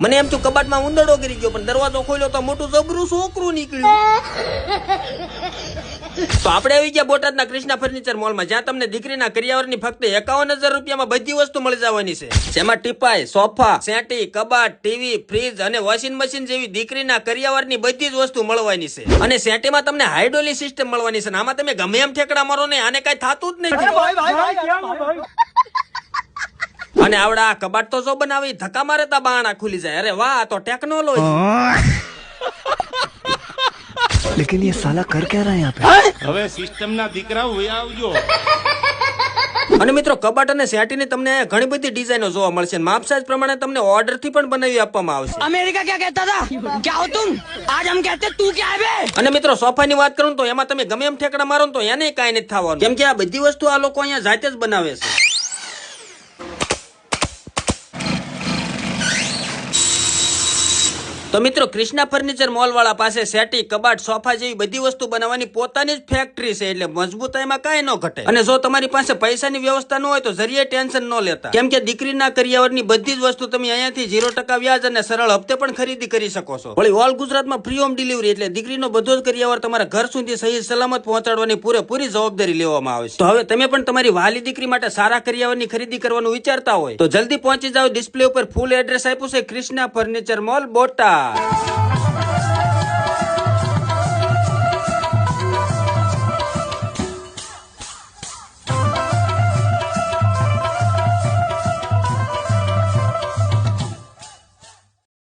મને એમ થયું કબાટમાં ઉંદરડો ગરી ગયો, પણ દરવાજો ખોલ્યો તો મોટું જબરું છોકરું નીકળ્યું. તો આપણે આવી ગયા બોટાદના કૃષ્ણા ફર્નિચર મોલમાં, જ્યાં તમને દીકરીના કરિયાવરની ફક્ત એકાવન હજાર રૂપિયામાં બધી વસ્તુ મળી જવાની છે. જેમાં ટીપાઈ સોફા, સેટી, કબાટ, ટીવી, ફ્રીજ અને વોશિંગ મશીન જેવી દીકરીના કરિયાવરની બધી જ વસ્તુ મળવાની છે. અને સેટીમાં તમને હાઇડ્રોલી સિસ્ટમ મળવાની છે આમાં તમે ગમે એમ ઠેકડા મારો ને આને કઈ થતું જ નહીં. અને આવડા કબાટ તો જો બનાવી ધક્કા મારે તા બાણા ખુલી જાય. અરે વાહ તો ટેકનોલોજી. લેકિન યે સાલા કર ક્યા રહા યહાં પે? હવે સિસ્ટમ ના દીકરાઓ વે આવજો. અને મિત્રો કબાટ અને સેટીની તમને ઘણી બધી ડિઝાઇનો જોવા મળશે માપ સાઈઝ પ્રમાણે તમને ઓર્ડરથી પણ બનાવી આપવામાં આવશે. અમેરિકા ક્યાં કહેતા હતા? ક્યાં હો તુમ? આજ હમ કહેતે તું ક્યાં બે? અને મિત્રો સોફાની વાત કરું તો એમાં તમે ગમે એમ ઠેકડા મારો તો એને કાંઈ નથી થવાનું. કેમ કે આ બધી વસ્તુ આ લોકો અહીંયા જાતે જ બનાવે છે. તો મિત્રો, કૃષ્ણા ફર્નિચર મોલ વાળા પાસે સેટી, કબાટ, સોફા જેવી બધી વસ્તુ બનાવવાની પોતાની જ ફેક્ટરી છે, એટલે મજબૂતાઈમાં કાંઈ ન ઘટે. અને જો તમારી પાસે પૈસાની વ્યવસ્થા ન હોય તો જરીએ ટેન્શન ન લેતા. કેમ કે દીકરીના કરિયાવરની બધી જ વસ્તુ તમે અહીંયાથી ઝીરો ટકા વ્યાજ અને સરળ હપ્તે પણ ખરીદી કરી શકો છો. વળી ઓલ ગુજરાતમાં ફ્રી હોમ ડિલિવરી એટલે દીકરીનો બધો જ કરિયાવર તમારા ઘર સુધી સહી સલામત પહોંચાડવાની પૂરેપૂરી જવાબદારી લેવામાં આવે છે. તો હવે તમે પણ તમારી વાલી દીકરી માટે સારા કરિયાવરની ખરીદી કરવાનું વિચારતા હોય તો જલ્દી પહોંચી જાઓ. ડિસ્પ્લે ઉપર ફૂલ એડ્રેસ આપ્યું છે કૃષ્ણા ફર્નિચર મોલ Bye.